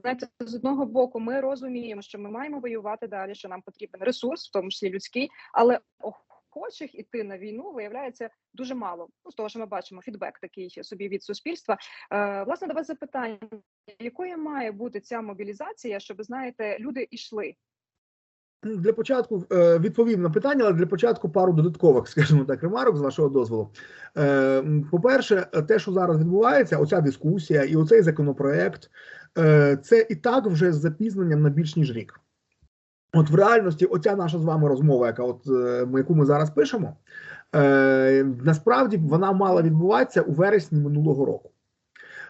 знаєте, з одного боку, ми розуміємо, що ми маємо воювати далі, що нам потрібен ресурс, в тому числі людський, але охочих іти на війну виявляється дуже мало. Ну з того, що ми бачимо, фідбек такий собі від суспільства. Е, власне, до вас запитання: якою має бути ця мобілізація, щоб знаєте, люди йшли? Для початку е, відповім на питання, але для початку пару додаткових, скажімо так, ремарок з вашого дозволу. Е, По-перше, те, що зараз відбувається, оця дискусія і оцей законопроект, е, це і так вже з запізненням на більш ніж рік. От в реальності, оця наша з вами розмова, яка от яку ми зараз пишемо, е, насправді вона мала відбуватися у вересні минулого року.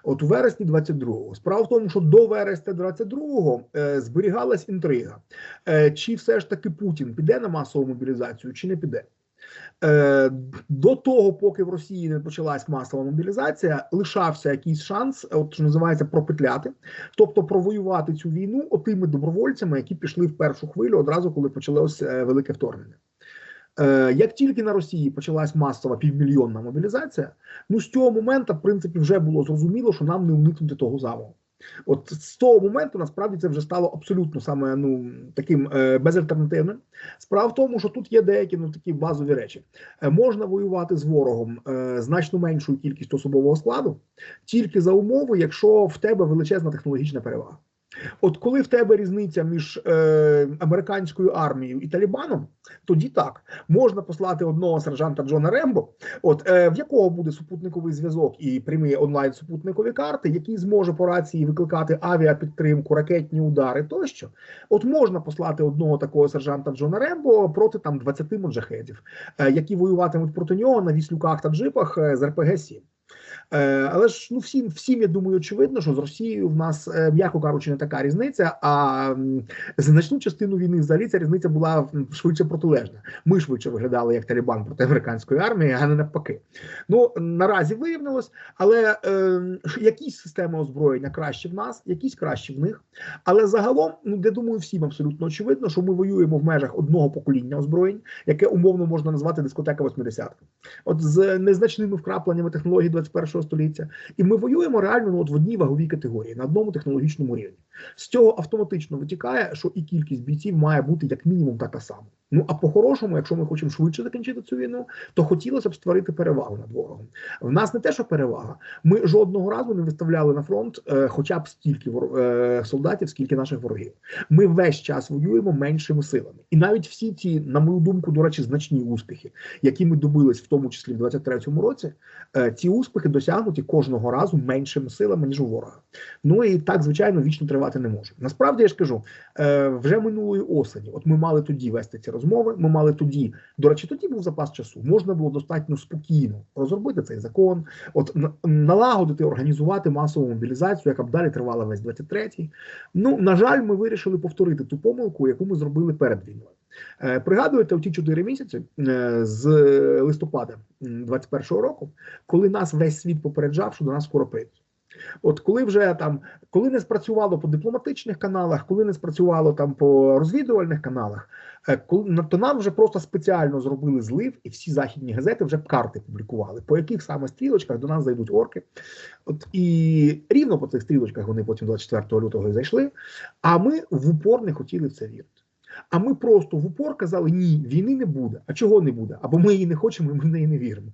От у вересні 22-го. Справа в тому, що до вересня 22-го е, зберігалась інтрига. Е, чи все ж таки Путін піде на масову мобілізацію, чи не піде. Е, До того, поки в Росії не почалась масова мобілізація, лишався якийсь шанс, от що називається пропетляти, тобто провоювати цю війну отими добровольцями, які пішли в першу хвилю одразу, коли почалося е, велике вторгнення. Е, Як тільки на Росії почалась масова півмільйонна мобілізація, ну з цього моменту, в принципі, вже було зрозуміло, що нам не уникнути того замову. От з того моменту насправді це вже стало абсолютно саме ну таким е, безальтернативним. Справа в тому, що тут є деякі ну такі базові речі. Е, можна воювати з ворогом е, значно меншою кількістю особового складу, тільки за умови, якщо в тебе величезна технологічна перевага. От коли в тебе різниця між е, американською армією і Талібаном, тоді так можна послати одного сержанта Джона Рембо, от е, в якого буде супутниковий зв'язок і прямі онлайн супутникові карти, який зможе по рації викликати авіапідтримку, ракетні удари тощо. От можна послати одного такого сержанта Джона Рембо проти там 20 моджахедів, е, які воюватимуть проти нього на віслюках та джипах е, з РПГ 7 Е, Але ж ну всім, всім я думаю, очевидно, що з Росією в нас, е, м'яко кажучи, не така різниця. А значну частину війни взагалі ця різниця була швидше протилежна. Ми швидше виглядали як Талібан проти американської армії, а не навпаки. Ну наразі виявилось, але е, якісь системи озброєння краще в нас, якісь краще в них. Але загалом, ну я думаю, всім абсолютно очевидно, що ми воюємо в межах одного покоління озброєнь, яке умовно можна назвати дискотека 80-х. От з незначними вкрапленнями технологій 21 століття, і ми воюємо реально ну, от в одній ваговій категорії на одному технологічному рівні. З цього автоматично витікає, що і кількість бійців має бути як мінімум така сама. Ну а по-хорошому, якщо ми хочемо швидше закінчити цю війну, то хотілося б створити перевагу над ворогом. В нас не те, що перевага. Ми жодного разу не виставляли на фронт е, хоча б стільки вор- е, солдатів, скільки наших ворогів. Ми весь час воюємо меншими силами, і навіть всі ці, на мою думку, до речі, значні успіхи, які ми добились, в тому числі в 23-му році, е, ці успіхи досягнуті кожного разу меншими силами ніж у ворога. Ну і так, звичайно, вічно тривати не може. Насправді я ж кажу, е, вже минулої осені. От ми мали тоді вести ці розмови. Ми мали тоді, до речі, тоді був запас часу. Можна було достатньо спокійно розробити цей закон, от налагодити, організувати масову мобілізацію, яка б далі тривала весь 23-й. Ну на жаль, ми вирішили повторити ту помилку, яку ми зробили перед війною. Е, Пригадуєте, ті чотири місяці е, з листопада м, 21-го року, коли нас весь світ попереджав, що до нас скоро прийдуть. От коли вже там, коли не спрацювало по дипломатичних каналах, коли не спрацювало там по розвідувальних каналах, е, коли то нам вже просто спеціально зробили злив, і всі західні газети вже карти публікували, по яких саме стрілочках до нас зайдуть орки. От і рівно по цих стрілочках вони потім 24 лютого і зайшли. А ми в упор не хотіли в це вірити. А ми просто в упор казали: ні, війни не буде. А чого не буде? Або ми її не хочемо, і ми в неї не віримо.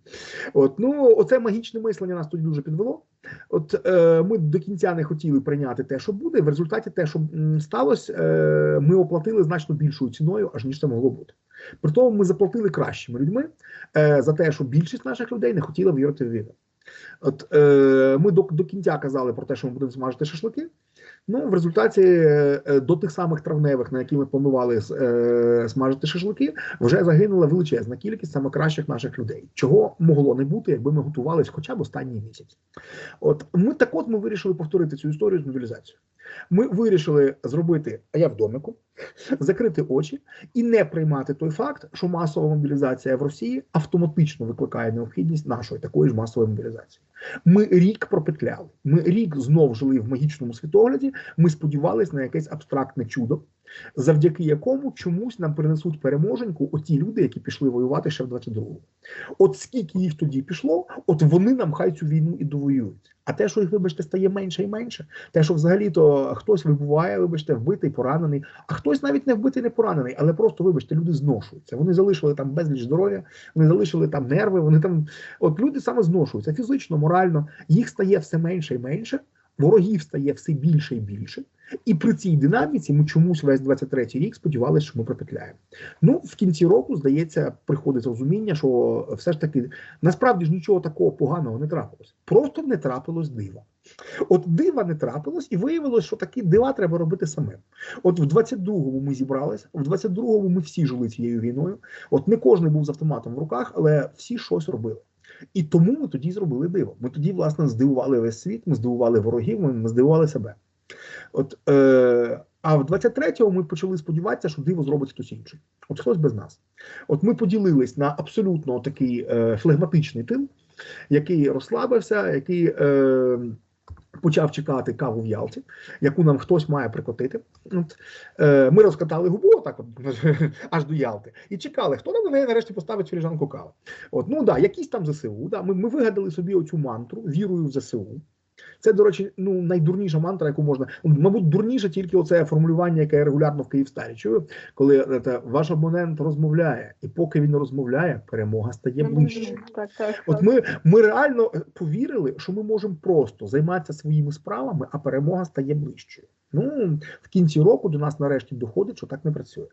От ну оце магічне мислення нас тоді дуже підвело. От е, ми до кінця не хотіли прийняти те, що буде. В результаті те, що сталося, е, ми оплатили значно більшою ціною, аж ніж це могло бути. При тому ми заплатили кращими людьми е, за те, що більшість наших людей не хотіла вірити в війну. От е, ми до, до кінця казали про те, що ми будемо смажити шашлики. Ну, в результаті е, до тих самих травневих, на які ми планували е, смажити шашлики, вже загинула величезна кількість саме кращих наших людей, чого могло не бути, якби ми готувалися хоча б останній місяць. От ми так от ми вирішили повторити цю історію з мобілізацією. Ми вирішили зробити, а я в домику. закрити очі і не приймати той факт, що масова мобілізація в Росії автоматично викликає необхідність нашої такої ж масової мобілізації. Ми рік пропетляли. Ми рік знов жили в магічному світогляді. Ми сподівалися на якесь абстрактне чудо, завдяки якому чомусь нам принесуть переможеньку оті люди, які пішли воювати ще в 22-му. От скільки їх тоді пішло, от вони нам хай цю війну і довоюють. А те, що їх, вибачте, стає менше і менше, те, що взагалі-то хтось вибуває, вибачте, вбитий, поранений, а хтось навіть не вбитий, не поранений, але просто, вибачте, люди зношуються. Вони залишили там безліч здоров'я, вони залишили там нерви, вони там. От люди саме зношуються фізично, морально, їх стає все менше і менше, ворогів стає все більше і більше. І при цій динаміці ми чомусь весь 23-й рік сподівалися, що ми пропетляємо. Ну, в кінці року, здається, приходить розуміння, що все ж таки насправді ж нічого такого поганого не трапилось. Просто не трапилось дива. От дива не трапилось, і виявилось, що такі дива треба робити самим. От в 22-му ми зібралися, в 22-му ми всі жили цією війною. От не кожен був з автоматом в руках, але всі щось робили. І тому ми тоді зробили диво. Ми тоді, власне, здивували весь світ, ми здивували ворогів, ми, здивували себе. От, е, а в 23-му ми почали сподіватися, що диво зробить хтось інший. От хтось без нас. От ми поділились на абсолютно такий е, флегматичний тил, який розслабився, який. Е, Почав чекати каву в Ялті, яку нам хтось має прикотити. От, е, Ми розкатали губу так от, аж до Ялти і чекали, хто нам на неї нарешті поставить філіжанку кави. От, ну да, якісь там ЗСУ. Да, Ми, ми вигадали собі оцю мантру вірую в ЗСУ. Це, до речі, ну найдурніша мантра, яку можна. Ну, Мабуть, дурніше тільки оце формулювання, яке я регулярно в Київстарі чую, коли е, те, ваш абонент розмовляє, і поки він розмовляє, перемога стає ближче. Так, так, От ми, ми реально е, повірили, що ми можемо просто займатися своїми справами, а перемога стає ближчою. Ну в кінці року до нас нарешті доходить, що так не працює.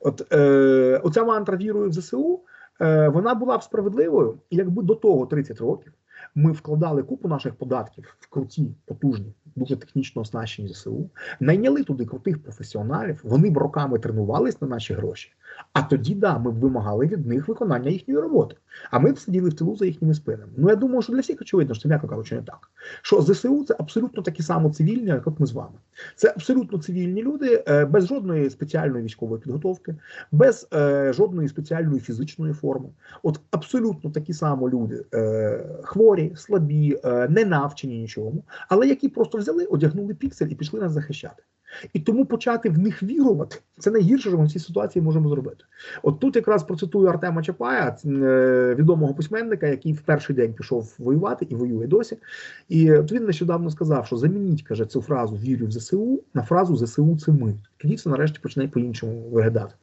От е, оця мантра вірою в ЗСУ. е, Вона була б справедливою, якби до того 30 років ми вкладали купу наших податків в круті, потужні, дуже технічно оснащені ЗСУ, найняли туди крутих професіоналів, вони б роками тренувались на наші гроші. А тоді, да, ми б вимагали від них виконання їхньої роботи. А ми б сиділи в тилу за їхніми спинами. Ну я думаю, що для всіх очевидно, що це м'яко кажучи, не так. Що ЗСУ це абсолютно такі само цивільні, як ми з вами. Це абсолютно цивільні люди, е, без жодної спеціальної військової підготовки, без е, жодної спеціальної фізичної форми. От абсолютно такі само люди, е, хворі, слабі, е, не навчені нічому, але які просто взяли, одягнули піксель і пішли нас захищати. І тому почати в них вірувати це найгірше, що ми в цій ситуації можемо зробити. От тут якраз процитую Артема Чапая, е, відомого письменника, який в перший день пішов воювати і воює досі. І от він нещодавно сказав, що замініть каже цю фразу Вірю в ЗСУ на фразу ЗСУ це ми. Тоді все нарешті почне по-іншому виглядати.